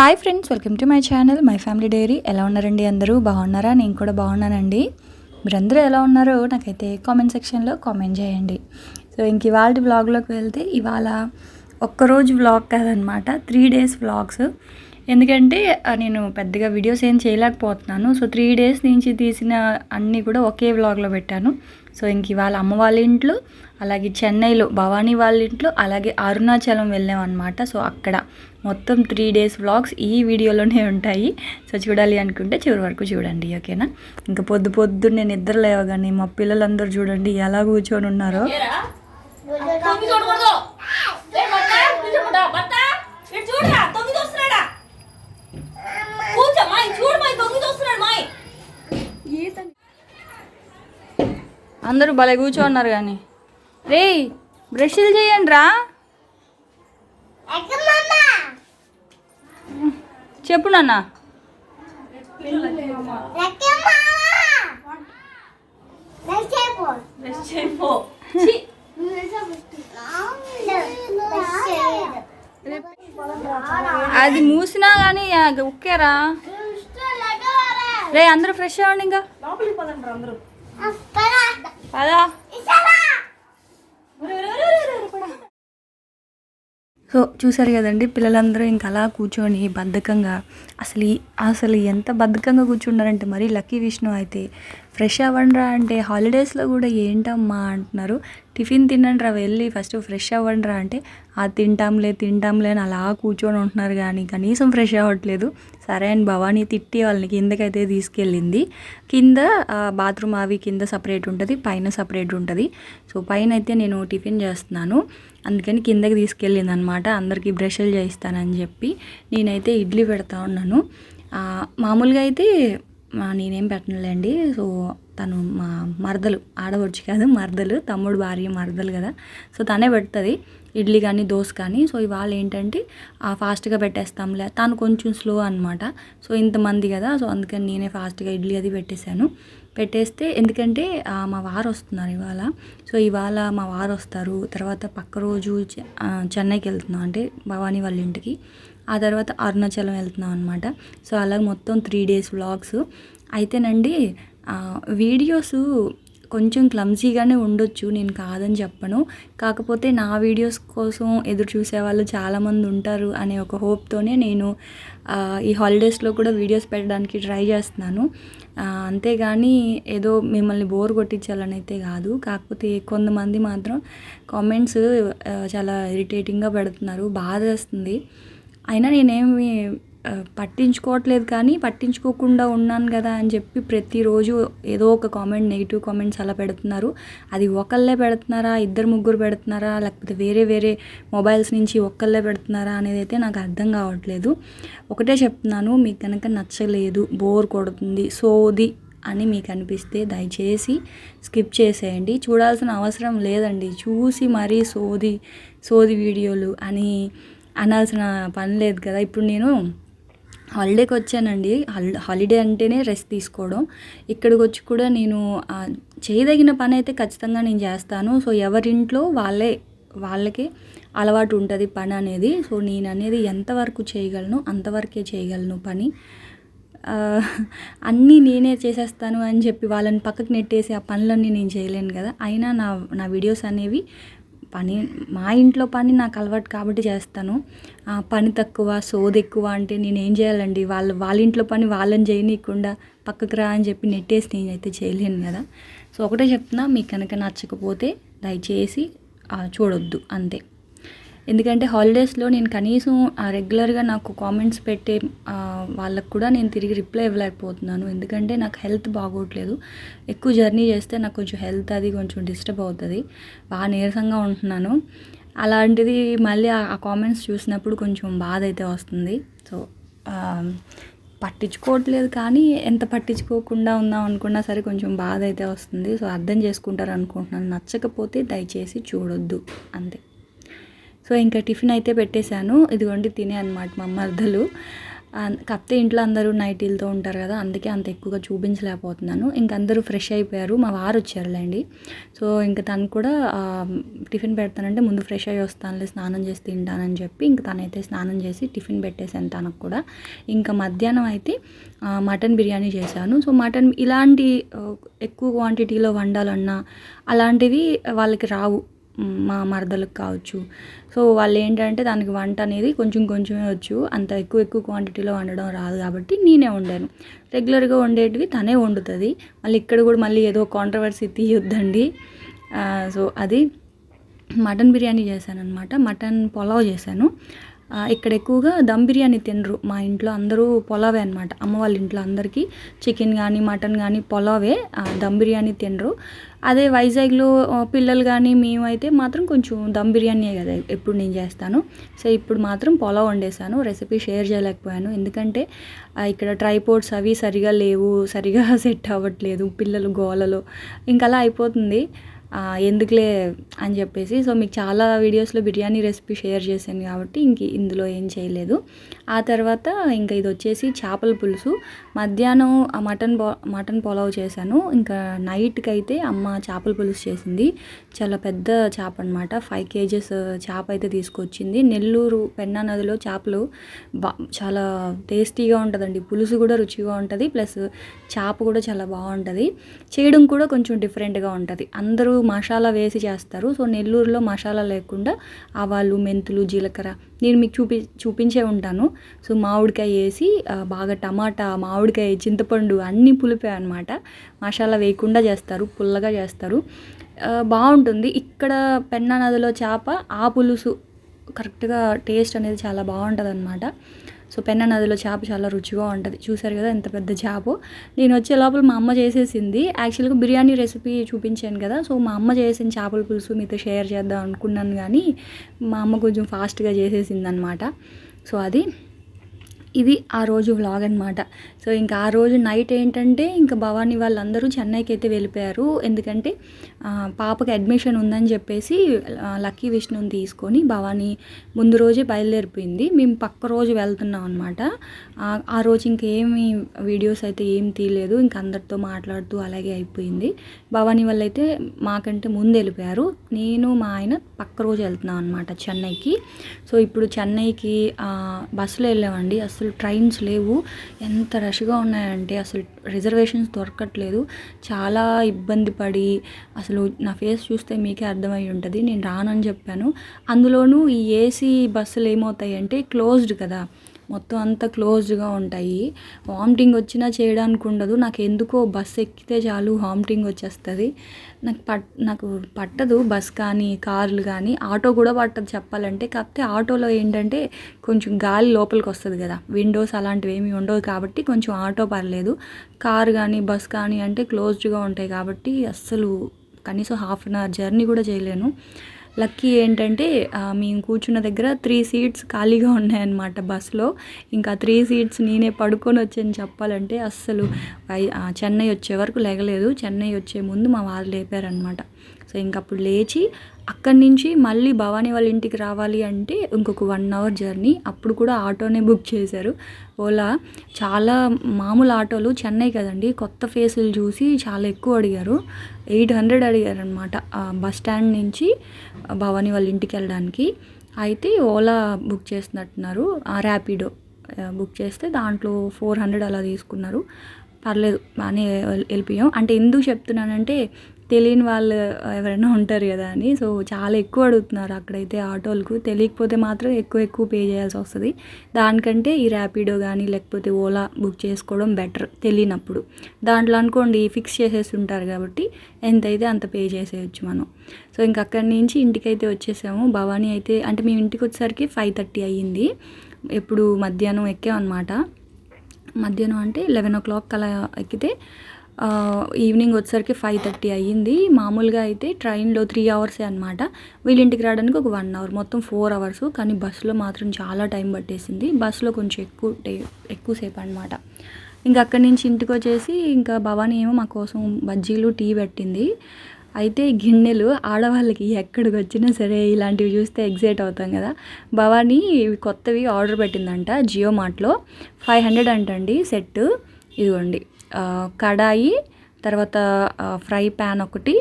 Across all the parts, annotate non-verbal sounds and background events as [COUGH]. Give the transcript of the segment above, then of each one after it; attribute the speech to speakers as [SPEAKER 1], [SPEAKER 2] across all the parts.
[SPEAKER 1] Hi friends welcome to my channel my family diary. ఎలా ఉన్నారండి అందరూ? బాగున్నారా? నేను కూడా బాగున్నానండి. మీరందరూ ఎలా ఉన్నారో నాకైతే కామెంట్ సెక్షన్లో కామెంట్ చేయండి. సో ఇంక ఇవాళ వ్లాగ్లోకి వెళ్తే ఇవాళ ఒక్కరోజు వ్లాగ్ కాదనమాట త్రీ డేస్ వ్లాగ్స్. ఎందుకంటే నేను పెద్దగా వీడియోస్ ఏం చేయలేకపోతున్నాను. సో త్రీ డేస్ నుంచి తీసిన అన్నీ కూడా ఒకే వ్లాగ్లో పెట్టాను. సో ఇంక ఇవాళ అమ్మ వాళ్ళ ఇంట్లో అలాగే చెన్నైలో భవానీ వాళ్ళ ఇంట్లో అలాగే అరుణాచలం వెళ్ళాం అనమాట సో అక్కడ మొత్తం త్రీ డేస్ వ్లాగ్స్ ఈ వీడియోలోనే ఉంటాయి. సో చూడాలి అనుకుంటే చివరి వరకు చూడండి ఓకేనా? ఇంకా పొద్దు పొద్దు నేను నిద్ర లేవగానే మా పిల్లలందరూ చూడండి ఎలా కూర్చొని ఉన్నారో. అందరూ భలే కూర్చోన్నారు కానీ. రే బ్రష్లు చేయండి రా. చెప్పు నాన్న. అది మూసినా కానీ ఉక్కేరా. రే అందరూ ఫ్రెష్ అవ్వండి ఇంకా
[SPEAKER 2] లోపలికి పదండి రా అందరూ
[SPEAKER 1] పదా. సో చూసారు కదండి పిల్లలందరూ ఇంకా అలా కూర్చొని బద్ధకంగా అసలు అసలు ఎంత బద్ధకంగా కూర్చున్నారంటే మరి లక్కీ విష్ణు అయితే ఫ్రెష్ అవ్వండిరా అంటే హాలిడేస్లో కూడా ఏంటమ్మా అంటున్నారు. టిఫిన్ తినండిరా వెళ్ళి ఫస్ట్ ఫ్రెష్ అవ్వండిరా అంటే ఆ తింటాంలే తింటాంలే అని అలా కూర్చొని ఉంటున్నారు కానీ కనీసం ఫ్రెష్ అవ్వట్లేదు. సరే అని భవానీ తిట్టి వాళ్ళని కిందకైతే తీసుకెళ్ళింది. కింద బాత్రూమ్ అవి కింద సపరేట్ ఉంటుంది పైన సపరేట్ ఉంటుంది. సో పైన అయితే నేను టిఫిన్ చేస్తున్నాను. అందుకని కిందకి తీసుకెళ్ళింది అనమాట అందరికీ బ్రష్లు చేయిస్తానని చెప్పి నేనైతే ఇడ్లీ పెడతా ఉన్నాను. మామూలుగా అయితే నేనేం పెట్టనులేండి. సో తను మా మరదలు ఆడవచ్చు కాదు మరదలు తమ్ముడు భార్య మరదలు కదా. సో తనే పెడుతుంది ఇడ్లీ కానీ దోశ కానీ సో ఇవాళ ఏంటంటే ఆ, ఫాస్ట్గా పెట్టేస్తాంలే. తను కొంచెం స్లో అనమాట సో ఇంతమంది కదా. సో అందుకని నేనే ఫాస్ట్గా ఇడ్లీ అది పెట్టేశాను. పెట్టేస్తే ఎందుకంటే మా వారు వస్తున్నారు ఇవాళ. సో ఇవాళ మా వారు వస్తారు. తర్వాత పక్క రోజు చె- చెన్నైకి వెళ్తున్నాం. అంటే భవానీ వాళ్ళ ఇంటికి. ఆ తర్వాత అరుణాచలం వెళ్తున్నాం అనమాట సో అలా మొత్తం త్రీ డేస్ వ్లాగ్స్ అయితేనండి వీడియోస్ కొంచెం క్లమ్జీగానే ఉండొచ్చు నేను కాదని చెప్పను. కాకపోతే నా వీడియోస్ కోసం ఎదురు చూసేవాళ్ళు చాలామంది ఉంటారు అనే ఒక హోప్తోనే నేను ఈ హాలిడేస్లో కూడా వీడియోస్ పెట్టడానికి ట్రై చేస్తున్నాను. అంతేగాని ఏదో మిమ్మల్ని బోర్ కొట్టించాలని అయితే కాదు. కాకపోతే కొంతమంది మాత్రం కామెంట్స్ చాలా ఇరిటేటింగ్గా పెడుతున్నారు బాధ వేస్తుంది అయినా నేనేమి పట్టించుకోవట్లేదు కానీ పట్టించుకోకుండా ఉన్నాను కదా అని చెప్పి ప్రతిరోజు ఏదో ఒక కామెంట్ నెగిటివ్ కామెంట్స్ అలా పెడుతున్నారు. అది ఒకళ్ళే పెడుతున్నారా? ఇద్దరు ముగ్గురు పెడుతున్నారా? లేకపోతే వేరే వేరే మొబైల్స్ నుంచి ఒక్కళ్ళే పెడుతున్నారా అనేది అయితే నాకు అర్థం కావట్లేదు. ఒకటే చెప్తున్నాను మీకు కనుక నచ్చలేదు బోర్ కొడుతుంది సోది అని మీకు అనిపిస్తే దయచేసి స్కిప్ చేసేయండి. చూడాల్సిన అవసరం లేదండి. చూసి మరీ సోది సోది వీడియోలు అని అనాల్సిన పని లేదు కదా. ఇప్పుడు నేను హాలిడేకి వచ్చానండి. హాల్ హాలిడే అంటేనే రెస్ట్ తీసుకోవడం. ఇక్కడికి వచ్చి కూడా నేను చేయదగిన పని అయితే ఖచ్చితంగా నేను చేస్తాను. సో ఎవరింట్లో వాళ్ళే వాళ్ళకే అలవాటు ఉంటుంది పని అనేది. సో నేను అనేది ఎంతవరకు చేయగలను అంతవరకే చేయగలను పని. అన్నీ నేనే చేసేస్తాను అని చెప్పి వాళ్ళని పక్కకు నెట్టేసి ఆ పనులన్నీ నేను చేయలేను కదా. అయినా నా నా వీడియోస్ అనేవి పని మా ఇంట్లో పని నాకు అలవాటు కాబట్టి చేస్తాను. పని తక్కువ సోది ఎక్కువ అంటే నేను ఏం చేయాలండి? వాళ్ళ వాళ్ళ ఇంట్లో పని వాళ్ళని చేయనీయకుండా పక్కకు రా అని చెప్పి నెట్టేసి నేనైతే చేయలేను కదా. సో ఒకటే చెప్తున్నా మీకు కనుక నచ్చకపోతే దయచేసి చూడొద్దు. అంతే. ఎందుకంటే హాలిడేస్లో నేను కనీసం ఆ, రెగ్యులర్గా నాకు కామెంట్స్ పెట్టే వాళ్ళకు కూడా నేను తిరిగి రిప్లై ఇవ్వలేకపోతున్నాను. ఎందుకంటే నాకు హెల్త్ బాగోట్లేదు. ఎక్కువ జర్నీ చేస్తే నాకు కొంచెం హెల్త్ అది కొంచెం డిస్టర్బ్ అవుతుంది. బాగా నీరసంగా ఉంటున్నాను. అలాంటిది మళ్ళీ ఆ- కామెంట్స్ చూసినప్పుడు కొంచెం బాధ అయితే వస్తుంది. సో పట్టించుకోవట్లేదు కానీ ఎంత పట్టించుకోకుండా ఉందాం అనుకున్నా సరే కొంచెం బాధ అయితే వస్తుంది. సో అర్థం చేసుకుంటారు అనుకుంటున్నాను నచ్చకపోతే దయచేసి చూడొద్దు. అంతే. సో ఇంకా టిఫిన్ అయితే పెట్టేశాను. ఇదిగోండి తినే అనమాట మా మర్దలు ఆ, కాకపోతే ఇంట్లో అందరూ నైటీలతో ఉంటారు కదా అందుకే అంత ఎక్కువగా చూపించలేకపోతున్నాను. ఇంక అందరూ ఫ్రెష్ అయిపోయారు. మా వారు వచ్చారులేండి. సో ఇంకా తను కూడా టిఫిన్ పెడతానంటే ముందు ఫ్రెష్ అయ్యి వస్తానులే స్నానం చేసి తింటానని చెప్పి ఇంక తనైతే స్నానం చేసి టిఫిన్ పెట్టేసాను తనకు కూడా. ఇంకా మధ్యాహ్నం అయితే మటన్ బిర్యానీ చేశాను. సో మటన్ ఇలాంటి ఎక్కువ క్వాంటిటీలో వండాలన్నా అలాంటివి వాళ్ళకి రావు. మా మరదలకు కావచ్చు. సో వాళ్ళు ఏంటంటే దానికి వంట అనేది కొంచెం కొంచెమే వచ్చు. అంత ఎక్కువ ఎక్కువ క్వాంటిటీలో వండడం రాదు కాబట్టి నేనే వండాను. రెగ్యులర్గా వండేటివి తనే వండుతుంది. మళ్ళీ ఇక్కడ కూడా మళ్ళీ ఏదో కాంట్రవర్సీ తీయొద్దండి. సో అది మటన్ బిర్యానీ చేశాను అనమాట మటన్ పులావ్ చేశాను. ఇక్కడ ఎక్కువగా దమ్ బిర్యానీ తినరు. మా ఇంట్లో అందరూ పొలావే అనమాట అమ్మ వాళ్ళ ఇంట్లో అందరికీ చికెన్ కానీ మటన్ కానీ పొలావే దమ్ బిర్యానీ తినరు. అదే వైజాగ్లో పిల్లలు కానీ మేమైతే మాత్రం కొంచెం దమ్ బిర్యానీయే కదా ఎప్పుడు నేను చేస్తాను. సో ఇప్పుడు మాత్రం పొలావ్ వండేసాను. రెసిపీ షేర్ చేయలేకపోయాను. ఎందుకంటే ఇక్కడ ట్రైపోర్ట్స్ అవి సరిగా లేవు సరిగా [LAUGHS] సెట్ అవ్వట్లేదు పిల్లలు గోలలో. ఇంకా అలా అయిపోతుంది. ఎందుకులే అని చెప్పేసి. సో మీకు చాలా వీడియోస్లో బిర్యానీ రెసిపీ షేర్ చేశాను కాబట్టి ఇంక ఇందులో ఏం చేయలేదు. ఆ తర్వాత ఇంకా ఇది వచ్చేసి చేపల పులుసు. మధ్యాహ్నం ఆ మటన్ బా మటన్ పొలావ్ చేశాను. ఇంకా నైట్కి అయితే అమ్మ చేపల పులుసు చేసింది. చాలా పెద్ద చేప అనమాట ఫైవ్ కేజెస్ చేప అయితే తీసుకొచ్చింది. నెల్లూరు పెన్నా నదిలో చేపలు బా చాలా టేస్టీగా ఉంటుందండి. పులుసు కూడా రుచిగా ఉంటుంది. ప్లస్ చేప కూడా చాలా బాగుంటుంది. చేయడం కూడా కొంచెం డిఫరెంట్గా ఉంటుంది. అందరూ మసాలా వేసి చేస్తారు. సో నెల్లూరులో మసాలా లేకుండా ఆవాలు మెంతులు జీలకర్ర నేను మీకు చూపి చూపించే ఉంటాను. సో మామిడికాయ వేసి బాగా టమాటా మామిడికాయ చింతపండు అన్నీ పులిపే అనమాట మసాలా వేయకుండా చేస్తారు పుల్లగా చేస్తారు. బాగుంటుంది. ఇక్కడ పెన్నా నదిలో చేప ఆ పులుసు కరెక్ట్గా టేస్ట్ అనేది చాలా బాగుంటుంది అనమాట సో పెన్న నదిలో చేప చాలా రుచిగా ఉంటుంది. చూసారు కదా ఎంత పెద్ద చేప. నేను వచ్చే లోపల మా అమ్మ చేసేసింది. యాక్చువల్గా బిర్యానీ రెసిపీ చూపించాను కదా సో మా అమ్మ చేసిన చేపల పులుసు మీతో షేర్ చేద్దాం అనుకున్నాను కానీ మా అమ్మ కొంచెం ఫాస్ట్గా చేసేసింది అనమాట సో అది ఇది ఆ రోజు వ్లాగ్ అనమాట సో ఇంకా ఆ రోజు నైట్ ఏంటంటే ఇంకా భవానీ వాళ్ళందరూ చెన్నైకి అయితే వెళ్ళిపోయారు. ఎందుకంటే పాపకి అడ్మిషన్ ఉందని చెప్పేసి లక్కీ విష్ణుని తీసుకొని భవానీ ముందు రోజే బయలుదేరిపోయింది. మేము పక్క రోజు వెళ్తున్నాం అనమాట ఆ రోజు ఇంకేమి వీడియోస్ అయితే ఏం తీయలేదు. ఇంక అందరితో మాట్లాడుతూ అలాగే అయిపోయింది. భవానీ వాళ్ళు అయితే మాకంటే ముందు వెళ్ళిపోయారు. నేను మా ఆయన పక్క రోజు వెళ్తున్నాం అనమాట చెన్నైకి. సో ఇప్పుడు చెన్నైకి బస్సులో వెళ్ళామండి. అసలు అసలు ట్రైన్స్ లేవు. ఎంత రష్గా ఉన్నాయంటే అసలు రిజర్వేషన్స్ దొరకట్లేదు. చాలా ఇబ్బంది పడి అసలు నా ఫేస్ చూస్తే మీకే అర్థమై ఉంటుంది. నేను రానని చెప్పాను. అందులోనూ ఈ ఏసీ బస్సులు ఏమవుతాయి అంటే క్లోజ్డ్ కదా. మొత్తం అంతా క్లోజ్డ్గా ఉంటాయి. వామిటింగ్ వచ్చినా చేయడానికి ఉండదు. నాకు ఎందుకో బస్ ఎక్కితే చాలు వామిటింగ్ వచ్చేస్తుంది. నాకు పట్ నాకు పట్టదు బస్ కానీ కార్లు కానీ. ఆటో కూడా పట్టదు చెప్పాలంటే. కాకపోతే ఆటోలో ఏంటంటే కొంచెం గాలి లోపలికి వస్తుంది కదా. విండోస్ అలాంటివి ఏమీ ఉండవు కాబట్టి కొంచెం ఆటో పర్లేదు. కార్ కానీ బస్ కానీ అంటే క్లోజ్డ్గా ఉంటాయి కాబట్టి అస్సలు కనీసం హాఫ్ అన్ అవర్ జర్నీ కూడా చేయలేను. లక్కీ ఏంటంటే మేము కూర్చున్న దగ్గర త్రీ సీట్స్ ఖాళీగా ఉన్నాయన్నమాట బస్సులో. ఇంకా త్రీ సీట్స్ నేనే పడుకొని వచ్చాను చెప్పాలంటే అస్సలు. వై- చెన్నై వచ్చే వరకు లేగలేదు. చెన్నై వచ్చే ముందు మా వాళ్ళు లేపారనమాట సో ఇంక అప్పుడు లేచి అక్కడి నుంచి మళ్ళీ భవానీ వాళ్ళ ఇంటికి రావాలి అంటే ఇంకొక వన్ అవర్ జర్నీ అప్పుడు కూడా ఆటోనే బుక్ చేశారు. ఓలా చాలా మామూలు ఆటోలు చెన్నై కదండి. కొత్త ఫేసులు చూసి చాలా ఎక్కువ అడిగారు. ఎయిట్ హండ్రెడ్ అడిగారు అనమాట బస్ స్టాండ్ నుంచి భవానీ వాళ్ళ ఇంటికి వెళ్ళడానికి. అయితే ఓలా బుక్ చేస్తున్నట్టున్నారు. ఆ ర్యాపిడో బుక్ చేస్తే దాంట్లో ఫోర్ హండ్రెడ్ అలా తీసుకున్నారు. పర్లేదు బాగానే వెళ్ళిపోయాం అంటే ఎందుకు చెప్తున్నానంటే తెలియని వాళ్ళు ఎవరైనా ఉంటారు కదా అని. సో చాలా ఎక్కువ అడుగుతున్నారు అక్కడైతే ఆటోలకు. తెలియకపోతే మాత్రం ఎక్కువ ఎక్కువ పే చేయాల్సి వస్తుంది. దానికంటే ఈ ర్యాపిడో కానీ లేకపోతే ఓలా బుక్ చేసుకోవడం బెటర్ తెలియనప్పుడు. దాంట్లో అనుకోండి ఫిక్స్ చేసేసి ఉంటారు కాబట్టి ఎంతైతే అంత పే చేసేయచ్చు మనం. సో ఇంక అక్కడి నుంచి ఇంటికైతే వచ్చేసాము. భవానీ అయితే అంటే మేము ఇంటికి వచ్చేసరికి ఫైవ్ థర్టీ అయ్యింది. ఎప్పుడు మధ్యాహ్నం ఎక్కామన్నమాట. మధ్యాహ్నం అంటే లెవెన్ ఓ క్లాక్ అలా ఎక్కితే ఈవినింగ్ వచ్చేసరికి ఫైవ్ థర్టీ అయ్యింది. మామూలుగా అయితే ట్రైన్లో త్రీ అవర్సే అనమాట వీళ్ళ ఇంటికి రావడానికి ఒక వన్ అవర్ మొత్తం ఫోర్ అవర్స్ కానీ బస్సులో మాత్రం చాలా టైం పట్టేసింది. బస్సులో కొంచెం ఎక్కువ టే ఎక్కువసేపు అనమాట ఇంకా అక్కడి నుంచి ఇంటికి వచ్చేసి ఇంకా భవానీ ఏమో మా కోసం బజ్జీలు టీ పెట్టింది. అయితే గిన్నెలు ఆడవాళ్ళకి ఎక్కడికి వచ్చినా సరే ఇలాంటివి చూస్తే ఎగ్జైట్ అవుతాం కదా. భవానీ ఇవి కొత్తవి ఆర్డర్ పెట్టిందంట జియో మార్ట్లో. ఫైవ్ హండ్రెడ్ అంటండి సెట్ ఇదిగోండి. కడాయి తర్వాత ఫ్రై ప్యాన్ ఒకటి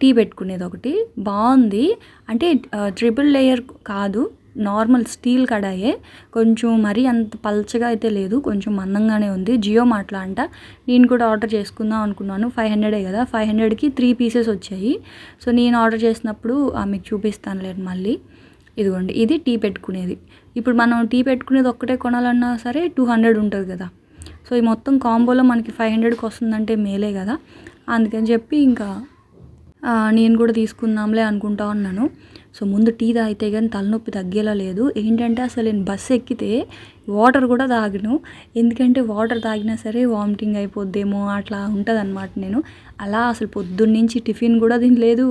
[SPEAKER 1] టీ పెట్టుకునేది ఒకటి. బాగుంది. అంటే ట్రిపుల్ లేయర్ కాదు నార్మల్ స్టీల్ కడాయే. కొంచెం మరీ అంత పల్చగా అయితే లేదు కొంచెం మందంగానే ఉంది. జియో మార్ట్లో అంట. నేను కూడా ఆర్డర్ చేసుకుందాం అనుకున్నాను. ఫైవ్ హండ్రెడే కదా. ఫైవ్ హండ్రెడ్కి త్రీ పీసెస్ వచ్చాయి. సో నేను ఆర్డర్ చేసినప్పుడు మీకు చూపిస్తాను లేదు మళ్ళీ. ఇదిగోండి. ఇది టీ పెట్టుకునేది. ఇప్పుడు మనం టీ పెట్టుకునేది ఒక్కటే కొనాలన్నా సరే టూ హండ్రెడ్ ఉంటుంది కదా. సో ఈ మొత్తం కాంబోలో మనకి ఫైవ్ హండ్రెడ్కి వస్తుందంటే మేలే కదా. అందుకని చెప్పి ఇంకా నేను కూడా తీసుకుందాంలే అనుకుంటా ఉన్నాను. సో ముందు టీ తాగితే కానీ తలనొప్పి తగ్గేలా లేదు. ఏంటంటే అసలు నేను బస్సు ఎక్కితే వాటర్ కూడా తాగను. ఎందుకంటే వాటర్ తాగినా సరే వామిటింగ్ అయిపోద్దేమో అట్లా ఉంటుంది అనమాట నేను. అలా అసలు పొద్దున్న నుంచి టిఫిన్ కూడా తినలేదు.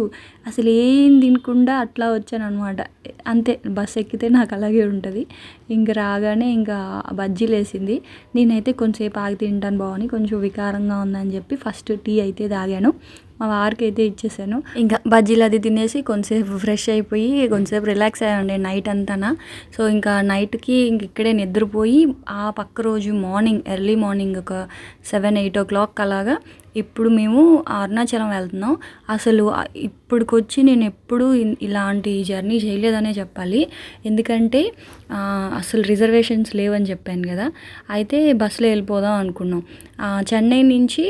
[SPEAKER 1] అసలు ఏం తినకుండా అట్లా వచ్చాను అనమాట అంతే బస్సు ఎక్కితే నాకు అలాగే ఉంటుంది. ఇంక రాగానే ఇంకా బజ్జీలు వేసింది. నేనైతే కొంచెంసేపు ఆగి తింటాను బాగుని కొంచెం వికారంగా ఉందని చెప్పి ఫస్ట్ టీ అయితే తాగాను. మా వారికి అయితే ఇచ్చేసాను. ఇంకా బజ్జీలు అది తినేసి కొంచెంసేపు ఫ్రెష్ అయిపోయి కొంచెంసేపు రిలాక్స్ అయ్యండి నైట్ అంతానా. సో ఇంకా నైట్కి ఇంక ఇక్కడే నిద్రపోయి ఆ పక్క రోజు మార్నింగ్ ఎర్లీ మార్నింగ్ ఒక సెవెన్ ఎయిట్ ఓ క్లాక్ అలాగా ఇప్పుడు మేము అరుణాచలం వెళ్తున్నాం. అసలు ఇప్పటికొచ్చి నేను ఎప్పుడు ఇలాంటి జర్నీ చేయలేదనే చెప్పాలి. ఎందుకంటే అసలు రిజర్వేషన్స్ లేవని చెప్పాను కదా. అయితే బస్సులో వెళ్ళిపోదాం అనుకున్నాం. చెన్నై నుంచి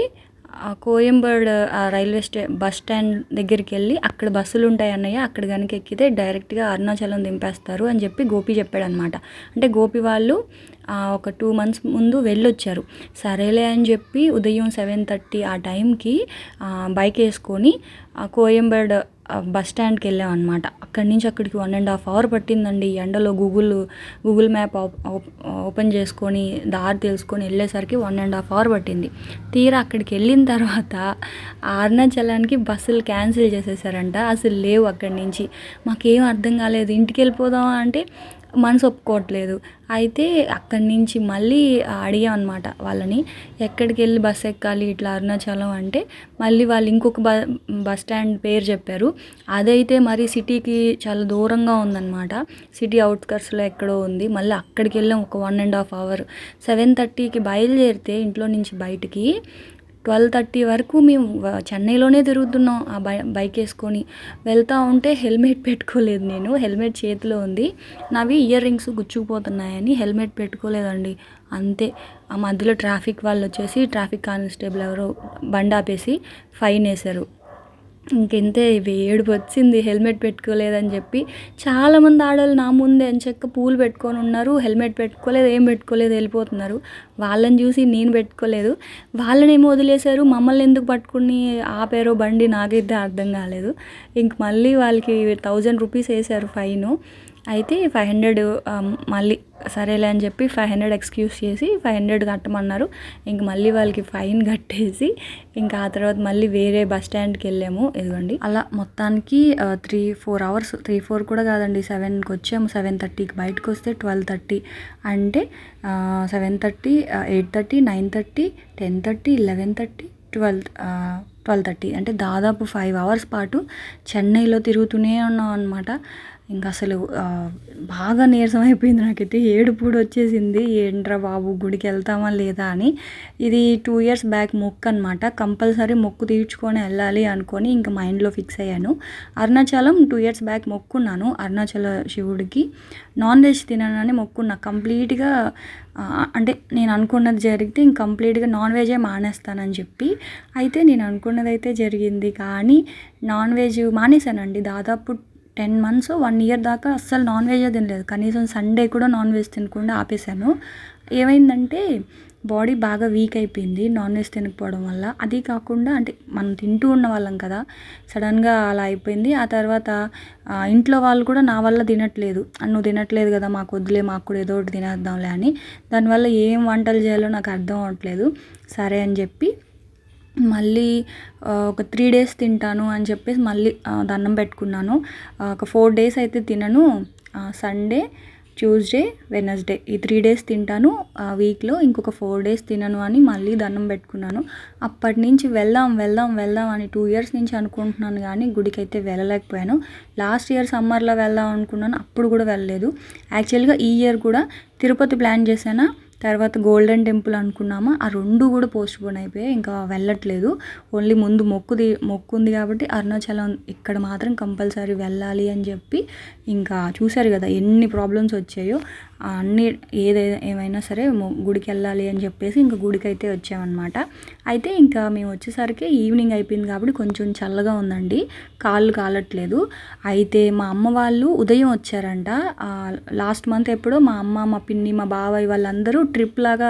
[SPEAKER 1] కోయంబర్డ్ ఆ రైల్వే స్టే బస్ స్టాండ్ దగ్గరికి వెళ్ళి అక్కడ బస్సులు ఉంటాయి అన్నయ్య అక్కడ కనుక ఎక్కితే డైరెక్ట్గా అరుణాచలం దింపేస్తారు అని చెప్పి గోపి చెప్పాడనమాట అంటే గోపి వాళ్ళు ఒక టూ మంత్స్ ముందు వెళ్ళొచ్చారు. సరేలే అని చెప్పి ఉదయం సెవెన్ థర్టీ ఆ టైంకి బైక్ వేసుకొని కోయంబేడ్ బస్ స్టాండ్కి వెళ్ళాం అనమాట అక్కడి నుంచి అక్కడికి వన్ అండ్ హాఫ్ అవర్ పట్టిందండి. ఎండలో గూగుల్ గూగుల్ మ్యాప్ ఓపెన్ చేసుకొని దారి తెలుసుకొని వెళ్ళేసరికి వన్ అండ్ హాఫ్ అవర్ పట్టింది. తీరా అక్కడికి వెళ్ళిన తర్వాత అరుణాచలానికి బస్సులు క్యాన్సిల్ చేసేసారంట. అసలు లేవు అక్కడి నుంచి. మాకేం అర్థం కాలేదు. ఇంటికి వెళ్ళిపోదాం అంటే మనసు ఒప్పుకోవట్లేదు. అయితే అక్కడి నుంచి మళ్ళీ అడిగాం అనమాట వాళ్ళని ఎక్కడికి వెళ్ళి బస్ ఎక్కాలి ఇట్లా అరుణాచలం అంటే మళ్ళీ వాళ్ళు ఇంకొక బ బస్ స్టాండ్ పేరు చెప్పారు. అదైతే మరి సిటీకి చాలా దూరంగా ఉందన్నమాట. సిటీ అవుట్కర్స్లో ఎక్కడో ఉంది. మళ్ళీ అక్కడికి వెళ్ళాం ఒక one and half hour. Seven థర్టీకి బయలుదేరితే ఇంట్లో నుంచి బయటికి ట్వెల్వ్ థర్టీ వరకు మేము చెన్నైలోనే తిరుగుతున్నాం. ఆ బై బైక్ వేసుకొని వెళ్తూ ఉంటే హెల్మెట్ పెట్టుకోలేదు నేను. హెల్మెట్ చేతిలో ఉంది. నావి ఇయర్ రింగ్స్ గుచ్చుకుపోతున్నాయని హెల్మెట్ పెట్టుకోలేదండి. అంతే. ఆ మధ్యలో ట్రాఫిక్ వాళ్ళు వచ్చేసి ట్రాఫిక్ కానిస్టేబుల్ ఎవరో బండి ఆపేసి ఫైన్ వేశారు. ఇంకెంతే ఇవి ఏడుపు వచ్చింది హెల్మెట్ పెట్టుకోలేదని చెప్పి. చాలామంది ఆడవాళ్ళు నా ముందే ఎంచక్క పూలు పెట్టుకొని ఉన్నారు హెల్మెట్ పెట్టుకోలేదు ఏం పెట్టుకోలేదు వెళ్ళిపోతున్నారు. వాళ్ళని చూసి నేను పెట్టుకోలేదు. వాళ్ళని ఏమో వదిలేశారు మమ్మల్ని ఎందుకు పట్టుకుని ఆపారో బండి నాకైతే అర్థం కాలేదు. ఇంక మళ్ళీ వాళ్ళకి థౌజండ్ రూపీస్ వేశారు ఫైన్. అయితే ఫైవ్ హండ్రెడ్ మళ్ళీ సరేలే అని చెప్పి ఫైవ్ హండ్రెడ్ ఎక్స్క్యూజ్ చేసి ఫైవ్ హండ్రెడ్ కట్టమన్నారు. ఇంక మళ్ళీ వాళ్ళకి ఫైన్ కట్టేసి ఇంకా ఆ తర్వాత మళ్ళీ వేరే బస్ స్టాండ్కి వెళ్ళాము. ఇదిగోండి. అలా మొత్తానికి three four hours three four కూడా కాదండి సెవెన్కి వచ్చాము. సెవెన్ థర్టీకి బయటకు వస్తే ట్వెల్వ్ థర్టీ అంటే seven thirty eight thirty nine thirty ten thirty eleven thirty twelve twelve thirty. అంటే దాదాపు ఫైవ్ అవర్స్ పాటు చెన్నైలో తిరుగుతూనే ఉన్నాం అనమాట ఇంకా అసలు బాగా నీరసం అయిపోయింది నాకైతే. ఏడుపు కూడా వచ్చేసింది. ఏంట్రా బాబు గుడికి వెళ్తామా లేదా అని. ఇది టూ ఇయర్స్ బ్యాక్ మొక్కు అనమాట కంపల్సరీ మొక్కు తీర్చుకొని వెళ్ళాలి అనుకొని ఇంకా మైండ్లో ఫిక్స్ అయ్యాను. అరుణాచలం టూ ఇయర్స్ బ్యాక్ మొక్కున్నాను. అరుణాచల శివుడికి నాన్ వెజ్ తిననని మొక్కున్నా. కంప్లీట్గా అంటే నేను అనుకున్నది జరిగితే ఇంక కంప్లీట్గా నాన్ వెజే మానేస్తానని చెప్పి అయితే నేను అనుకున్నది అయితే జరిగింది. కానీ నాన్ వెజ్ మానేశానండి. దాదాపు టెన్ మంత్స్ వన్ ఇయర్ దాకా అస్సలు నాన్ వెజే తినలేదు. కనీసం సండే కూడా నాన్ వెజ్ తినకుండా ఆపేశాను. ఏమైందంటే బాడీ బాగా వీక్ అయిపోయింది నాన్ వెజ్ తినకపోవడం వల్ల. అది కాకుండా అంటే మనం తింటూ ఉన్న వాళ్ళం కదా సడన్గా అలా అయిపోయింది. ఆ తర్వాత ఇంట్లో వాళ్ళు కూడా నా వల్ల తినట్లేదు. నువ్వు తినట్లేదు కదా మాకు వద్దులే మాకు కూడా ఏదో ఒకటి తినేద్దాంలే అని. దానివల్ల ఏం వంటలు చేయాలో నాకు అర్థం అవ్వట్లేదు. సరే అని చెప్పి మళ్ళీ ఒక త్రీ డేస్ తింటాను అని చెప్పేసి మళ్ళీ దండం పెట్టుకున్నాను. ఒక ఫోర్ డేస్ అయితే తినను. సండే ట్యూస్డే వెనస్డే ఈ త్రీ డేస్ తింటాను. ఆ వీక్లో ఇంకొక ఫోర్ డేస్ తినను అని మళ్ళీ దండం పెట్టుకున్నాను. అప్పటి నుంచి వెళ్దాం వెళ్దాం వెళ్దాం అని టూ ఇయర్స్ నుంచి అనుకుంటున్నాను కానీ గుడికి అయితే వెళ్ళలేకపోయాను. లాస్ట్ ఇయర్ సమ్మర్లో వెళ్దాం అనుకున్నాను అప్పుడు కూడా వెళ్ళలేదు. యాక్చువల్గా ఈ ఇయర్ కూడా తిరుపతి ప్లాన్ చేశానా? తర్వాత గోల్డెన్ టెంపుల్ అనుకున్నామా? ఆ రెండు కూడా పోస్ట్ పోన్ అయిపోయాయి. ఇంకా వెళ్ళట్లేదు. ఓన్లీ ముందు మొక్కుది మొక్కు ఉంది కాబట్టి అరుణాచలం ఇక్కడ మాత్రం కంపల్సరీ వెళ్ళాలి అని చెప్పి ఇంకా చూశారు కదా ఎన్ని ప్రాబ్లమ్స్ వచ్చాయో. అన్ని ఏదే ఏమైనా సరే గుడికి వెళ్ళాలి అని చెప్పేసి ఇంకా గుడికి అయితే వచ్చామన్నమాట. అయితే ఇంకా మేము వచ్చేసరికి ఈవినింగ్ అయిపోయింది కాబట్టి కొంచెం చల్లగా ఉందండి. కాళ్ళు కాలట్లేదు. అయితే మా అమ్మ వాళ్ళు ఉదయం వచ్చారంట. లాస్ట్ మంత్ ఎప్పుడో మా అమ్మ మా పిన్ని మా బాబాయ్ వాళ్ళందరూ ట్రిప్ లాగా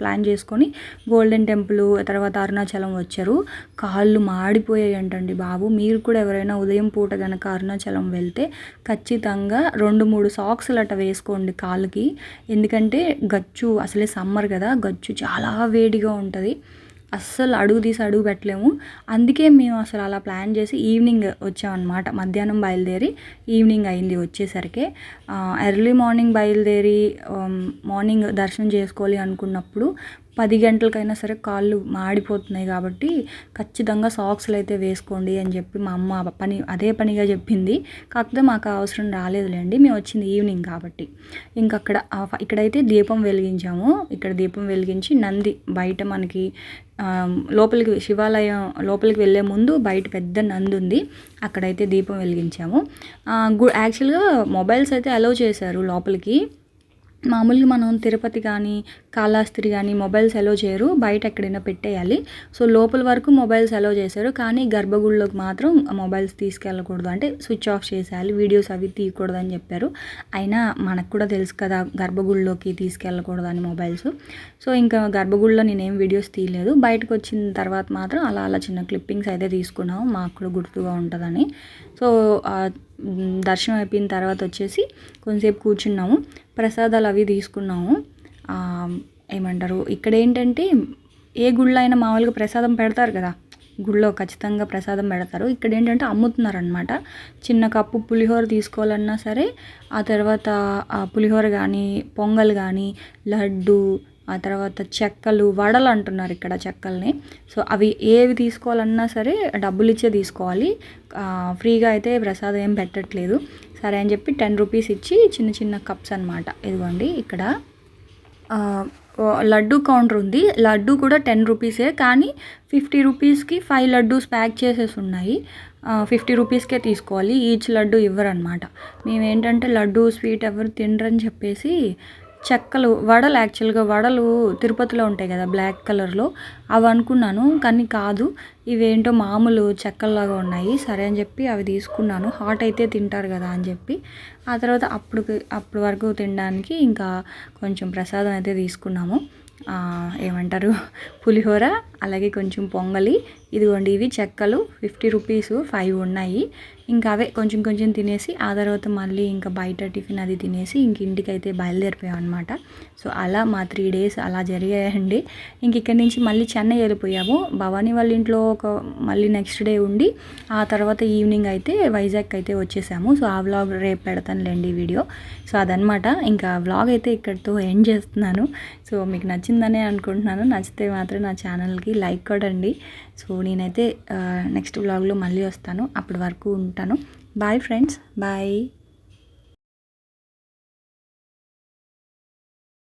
[SPEAKER 1] ప్లాన్ చేసుకొని గోల్డెన్ టెంపుల్ తర్వాత అరుణాచలం వచ్చారు. కాళ్ళు మాడిపోయాయి అంటండి బాబు. మీరు కూడా ఎవరైనా ఉదయం పూట కనుక అరుణాచలం వెళ్తే ఖచ్చితంగా రెండు మూడు సాక్స్లు అట్ట వేసుకోండి కాళ్ళకి ఎందుకంటే గచ్చు అసలే సమ్మర్ కదా గచ్చు చాలా వేడిగా ఉంటుంది. అస్సలు అడుగు తీసి అడుగు పెట్టలేము. అందుకే మేము అసలు అలా ప్లాన్ చేసి ఈవినింగ్ వచ్చామన్నమాట. మధ్యాహ్నం బయలుదేరి ఈవినింగ్ అయింది వచ్చేసరికి. ఎర్లీ మార్నింగ్ బయలుదేరి మార్నింగ్ దర్శనం చేసుకోవాలి అనుకున్నప్పుడు పది గంటలకైనా సరే కాళ్ళు మాడిపోతున్నాయి కాబట్టి ఖచ్చితంగా సాక్స్లు అయితే వేసుకోండి అని చెప్పి మా అమ్మ పని అదే పనిగా చెప్పింది. కాకపోతే మాకు అవసరం రాలేదులేండి. మేము వచ్చింది ఈవినింగ్ కాబట్టి. ఇంక అక్కడ ఇక్కడైతే దీపం వెలిగించాము. ఇక్కడ దీపం వెలిగించి నంది బయట మనకి లోపలికి శివాలయం లోపలికి వెళ్ళే ముందు బయట పెద్ద నంది ఉంది. అక్కడైతే దీపం వెలిగించాము. గు యాక్చువల్గా మొబైల్స్ అయితే అలౌ చేశారు లోపలికి. మామూలుగా మనం తిరుపతి కానీ కాళాస్త్రి కానీ మొబైల్స్ అలో చేయరు. బయట ఎక్కడైనా పెట్టేయాలి. సో లోపల వరకు మొబైల్స్ అలో చేశారు. కానీ గర్భగుడిలోకి మాత్రం మొబైల్స్ తీసుకెళ్ళకూడదు. అంటే స్విచ్ ఆఫ్ చేసేయాలి. వీడియోస్ అవి తీయకూడదు అని చెప్పారు. అయినా మనకు కూడా తెలుసు కదా గర్భగుడిలోకి తీసుకెళ్ళకూడదు అని మొబైల్స్. సో ఇంకా గర్భగుడిలో నేనేం వీడియోస్ తీయలేదు. బయటకు వచ్చిన తర్వాత మాత్రం అలా అలా చిన్న క్లిప్పింగ్స్ అయితే తీసుకున్నాము. మాకు కూడా గుర్తుగా ఉంటుందని. సో దర్శనం అయిపోయిన తర్వాత వచ్చేసి కొంతసేపు కూర్చున్నాము. ప్రసాదాలు అవి తీసుకున్నాము. ఏమంటారు? ఇక్కడ ఏంటంటే ఏ గుళ్ళో అయినా మామూలుగా ప్రసాదం పెడతారు కదా. గుళ్ళో ఖచ్చితంగా ప్రసాదం పెడతారు. ఇక్కడ ఏంటంటే అమ్ముతున్నారు అనమాట చిన్న కప్పు పులిహోర తీసుకోవాలన్నా సరే ఆ తర్వాత ఆ పులిహోర కానీ పొంగల్ కానీ లడ్డు ఆ తర్వాత చెక్కలు వడలు అంటున్నారు ఇక్కడ చెక్కల్ని. సో అవి ఏవి తీసుకోవాలన్నా సరే డబ్బులు ఇచ్చే తీసుకోవాలి. ఫ్రీగా అయితే ప్రసాదం ఏం పెట్టట్లేదు. సరే అని చెప్పి టెన్ రూపీస్ ఇచ్చి చిన్న చిన్న కప్స్ అనమాట ఇదిగోండి ఇక్కడ. లడ్డు కౌంటర్ ఉంది. లడ్డు కూడా టెన్ రూపీసే కానీ ఫిఫ్టీ రూపీస్కి ఫైవ్ లడ్డూస్ ప్యాక్ చేసేసి ఉన్నాయి. ఫిఫ్టీ రూపీస్కే తీసుకోవాలి. ఈచ్ లడ్డు ఇవ్వరనమాట మేము ఏంటంటే లడ్డు స్వీట్ ఎవరు తినరని చెప్పేసి చెక్కలు వడలు యాక్చువల్గా వడలు తిరుపతిలో ఉంటాయి కదా బ్లాక్ కలర్లో అవి అనుకున్నాను కానీ కాదు. ఇవేంటో మామూలు చెక్కల్లాగా ఉన్నాయి. సరే అని చెప్పి అవి తీసుకున్నాను. హాట్ అయితే తింటారు కదా అని చెప్పి. ఆ తర్వాత అప్పుడు అప్పటి వరకు తినడానికి ఇంకా కొంచెం ప్రసాదం అయితే తీసుకున్నాము. ఏమంటారు? పులిహోర అలాగే కొంచెం పొంగలి. ఇదిగోండి ఇవి చెక్కలు. ఫిఫ్టీ రూపీస్ ఫైవ్ ఉన్నాయి. ఇంకా అవే కొంచెం కొంచెం తినేసి ఆ తర్వాత మళ్ళీ ఇంకా బయట టిఫిన్ అది తినేసి ఇంక ఇంటికి అయితే బయలుదేరిపోయాం అనమాట సో అలా మా త్రీ డేస్ అలా జరిగాయండి. ఇంక ఇక్కడి నుంచి మళ్ళీ చెన్నై వెళ్ళిపోయాము. భవానీ వాళ్ళ ఇంట్లో ఒక మళ్ళీ నెక్స్ట్ డే ఉండి ఆ తర్వాత ఈవినింగ్ అయితే వైజాగ్ అయితే వచ్చేసాము. సో ఆ వ్లాగ్ రేపు పెడతానులేండి వీడియో. సో అదనమాట ఇంకా వ్లాగ్ అయితే ఇక్కడితో ఎండ్ చేస్తున్నాను. సో మీకు నచ్చిందనే అనుకుంటున్నాను. నచ్చితే మాత్రం నా ఛానల్కి లైక్ కొడండి. సో నేనైతే నెక్స్ట్ వ్లాగ్లో మళ్ళీ వస్తాను. అప్పటి వరకు ఉంటాను. Bye friends bye